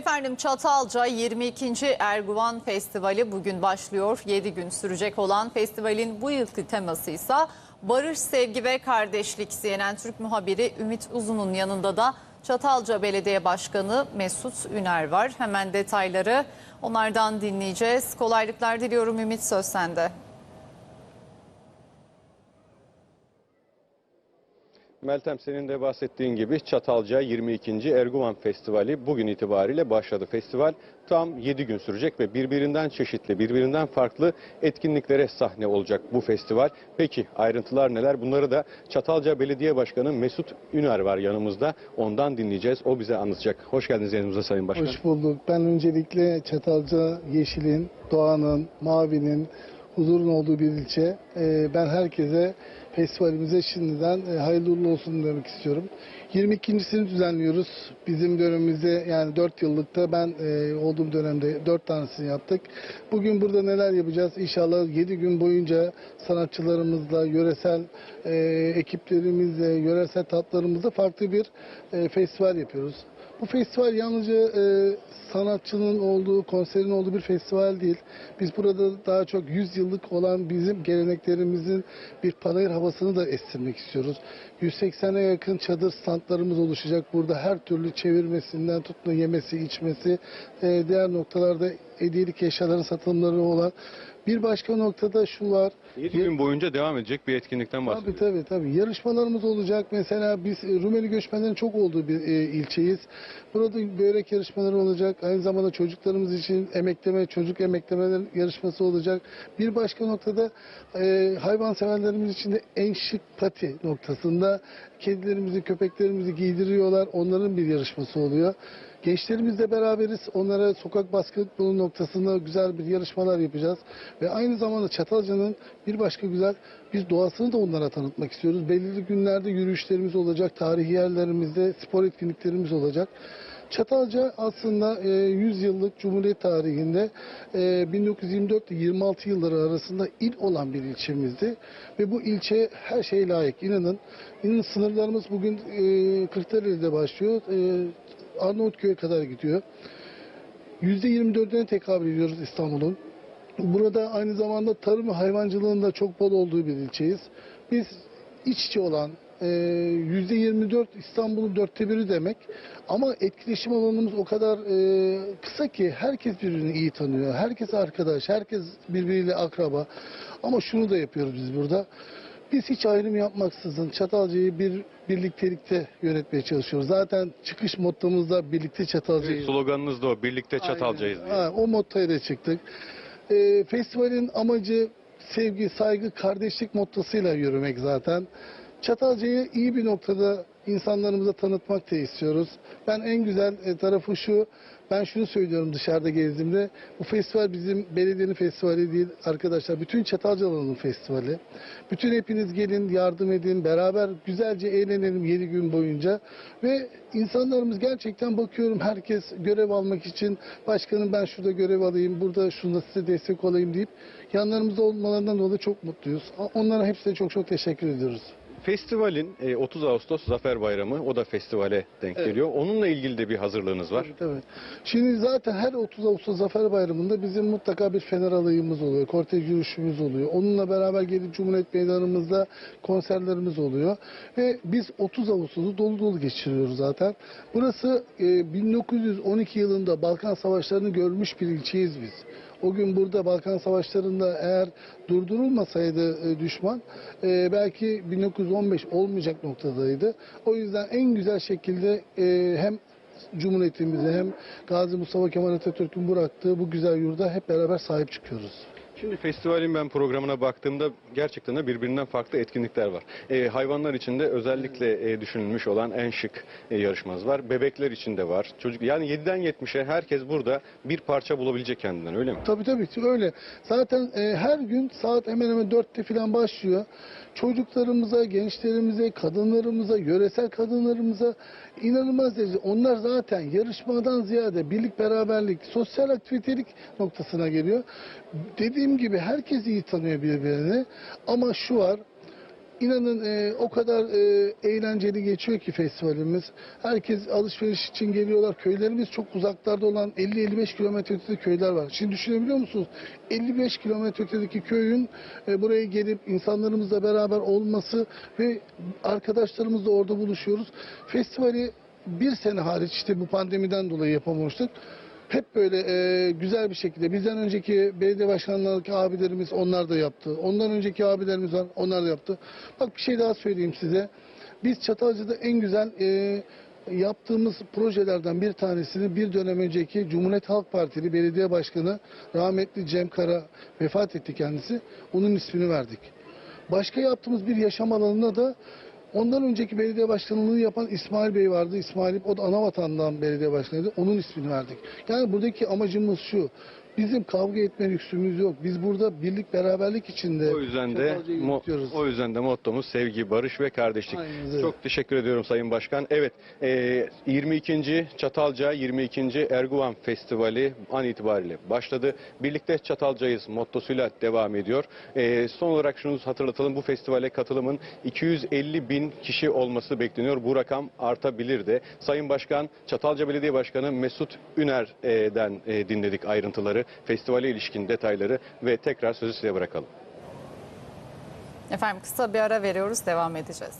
Efendim Çatalca 22. Erguvan Festivali bugün başlıyor. 7 gün sürecek olan festivalin bu yılki teması ise barış, sevgi ve kardeşlik. CNN Türk muhabiri Ümit Uzun'un yanında da Çatalca Belediye Başkanı Mesut Üner var. Hemen detayları onlardan dinleyeceğiz. Kolaylıklar diliyorum Ümit söz sende. Meltem senin de bahsettiğin gibi Çatalca 22. Erguvan Festivali bugün itibariyle başladı. Festival tam 7 gün sürecek ve birbirinden çeşitli, birbirinden farklı etkinliklere sahne olacak bu festival. Peki ayrıntılar neler? Bunları da Çatalca Belediye Başkanı Mesut Üner var yanımızda. Ondan dinleyeceğiz. O bize anlatacak. Hoş geldiniz yanımıza Sayın Başkan. Hoş bulduk. Ben öncelikle Çatalca yeşilin, doğanın, mavinin, huzurun olduğu bir ilçe. Ee, ben herkese festivalimize şimdiden e, hayırlı uğurlu olsun demek istiyorum. 22.sini düzenliyoruz. Bizim dönemimizde yani 4 yıllıkta ben e, olduğum dönemde 4 tanesini yaptık. Bugün burada neler yapacağız? İnşallah 7 gün boyunca sanatçılarımızla, yöresel e, ekiplerimizle, yöresel tatlarımızla farklı bir e, festival yapıyoruz. Bu festival yalnızca e, sanatçının olduğu, konserin olduğu bir festival değil. Biz burada daha çok 100 yıllık olan bizim geleneklerimizin bir panayır havasını da estirmek istiyoruz. 180'e yakın çadır standlarımız oluşacak. Burada her türlü çevirmesinden tutun yemesi, içmesi, e, diğer noktalarda hediyelik eşyaların satılımları olan. Bir başka noktada şu var. 7 gün boyunca devam edecek bir etkinlikten Tabii bahsediyoruz. tabii tabii. Yarışmalarımız olacak. Mesela biz e, Rumeli göçmenlerin çok olduğu bir e, ilçeyiz. Burada börek yarışmaları olacak. Aynı zamanda çocuklarımız için emekleme, çocuk emeklemeler yarışması olacak. Bir başka noktada e, hayvanseverlerimiz için de en şık pati noktasında kedilerimizi, köpeklerimizi giydiriyorlar. Onların bir yarışması oluyor. Gençlerimizle beraberiz. Onlara sokak basketbolu noktasında güzel bir yarışmalar yapacağız. Ve aynı zamanda Çatalca'nın bir başka güzel biz doğasını da onlara tanıtmak istiyoruz. Belirli günlerde yürüyüşlerimiz olacak, tarihi yerlerimizde spor etkinliklerimiz olacak. Çatalca aslında e, 100 yıllık Cumhuriyet tarihinde e, 1924 ile 26 yılları arasında il olan bir ilçemizdi. Ve bu ilçe her şeye layık. İnanın, inanın sınırlarımız bugün e, Kırklareli'de başlıyor. E, Arnavutköy'e kadar gidiyor. %24'üne tekabül ediyoruz İstanbul'un. Burada aynı zamanda tarım ve hayvancılığın da çok bol olduğu bir ilçeyiz. Biz iç içe olan e, %24 İstanbul'un dörtte biri demek. Ama etkileşim alanımız o kadar e, kısa ki herkes birbirini iyi tanıyor. Herkes arkadaş, herkes birbiriyle akraba. Ama şunu da yapıyoruz biz burada. Biz hiç ayrım yapmaksızın Çatalca'yı bir birliktelikte yönetmeye çalışıyoruz. Zaten çıkış mottomuz da birlikte Çatalca'yı. Sloganınız da o. Birlikte Çatalcayız diye. Ha, o mottoyla çıktık. Ee, festivalin amacı sevgi, saygı, kardeşlik mottosuyla yürümek zaten. Çatalca'yı iyi bir noktada insanlarımıza tanıtmak da istiyoruz. Ben en güzel e, tarafı şu, ben şunu söylüyorum dışarıda gezdiğimde, bu festival bizim belediyenin festivali değil arkadaşlar, bütün Çatalcalıların festivali. Bütün hepiniz gelin, yardım edin, beraber güzelce eğlenelim 7 gün boyunca. Ve insanlarımız gerçekten bakıyorum herkes görev almak için, başkanım ben şurada görev alayım, burada şunda size destek olayım deyip yanlarımızda olmalarından dolayı çok mutluyuz. Onlara hepsine çok çok teşekkür ediyoruz. Festivalin e, 30 Ağustos Zafer Bayramı o da festivale denk Evet. geliyor. Onunla ilgili de bir hazırlığınız var. Evet, evet. Şimdi zaten her 30 Ağustos Zafer Bayramı'nda bizim mutlaka bir fener alayımız oluyor. Kortej yürüyüşümüz oluyor. Onunla beraber gelip Cumhuriyet Meydanımızda konserlerimiz oluyor. Ve biz 30 Ağustos'u dolu dolu geçiriyoruz zaten. Burası e, 1912 yılında Balkan Savaşları'nı görmüş bir ilçeyiz biz. O gün burada Balkan Savaşları'nda eğer durdurulmasaydı e, düşman e, belki 1915 olmayacak noktadaydı. O yüzden en güzel şekilde e, hem Cumhuriyetimize hem Gazi Mustafa Kemal Atatürk'ün bıraktığı bu güzel yurda hep beraber sahip çıkıyoruz. Şimdi festivalin ben programına baktığımda gerçekten de birbirinden farklı etkinlikler var. E, hayvanlar için de özellikle e, düşünülmüş olan en şık e, yarışmanız var. Bebekler için de var. Çocuk yani 7'den 70'e herkes burada bir parça bulabilecek kendinden öyle mi? Tabii tabii öyle. Zaten e, her gün saat hemen hemen dörtte falan başlıyor. Çocuklarımıza, gençlerimize, kadınlarımıza, yöresel kadınlarımıza inanılmaz derece. Onlar zaten yarışmadan ziyade birlik beraberlik, sosyal aktivitelik noktasına geliyor. Dediğim gibi herkes iyi tanıyor birbirini. Ama şu var, İnanın e, o kadar e, eğlenceli geçiyor ki festivalimiz. Herkes alışveriş için geliyorlar. Köylerimiz çok uzaklarda olan 50-55 kilometre ötede köyler var. Şimdi düşünebiliyor musunuz? 55 kilometre ötedeki köyün e, buraya gelip insanlarımızla beraber olması ve arkadaşlarımızla orada buluşuyoruz. Festivali bir sene hariç işte bu pandemiden dolayı yapamamıştık. Hep böyle e, güzel bir şekilde bizden önceki belediye başkanlarındaki abilerimiz onlar da yaptı. Ondan önceki abilerimiz var onlar da yaptı. Bak bir şey daha söyleyeyim size. Biz Çatalca'da en güzel e, yaptığımız projelerden bir tanesini bir dönem önceki Cumhuriyet Halk Partili belediye başkanı rahmetli Cem Kara vefat etti kendisi. Onun ismini verdik. Başka yaptığımız bir yaşam alanına da ondan önceki belediye başkanlığını yapan İsmail Bey vardı. İsmail o da Anavatan'dan belediye başkanıydı. Onun ismini verdik. Yani buradaki amacımız şu. Bizim kavga etme lüksümüz yok. Biz burada birlik beraberlik içinde O yüzden de yürütüyoruz. o yüzden de mottomuz sevgi, barış ve kardeşlik. Aynen. Çok teşekkür ediyorum Sayın Başkan. Evet, e, 22. Çatalca 22. Erguvan Festivali an itibariyle başladı. Birlikte Çatalcayız mottosuyla devam ediyor. E, son olarak şunu hatırlatalım. Bu festivale katılımın 250 bin kişi olması bekleniyor. Bu rakam artabilir de. Sayın Başkan, Çatalca Belediye Başkanı Mesut Üner'den e, dinledik ayrıntıları, festivale ilişkin detayları ve tekrar sözü size bırakalım. Efendim kısa bir ara veriyoruz devam edeceğiz.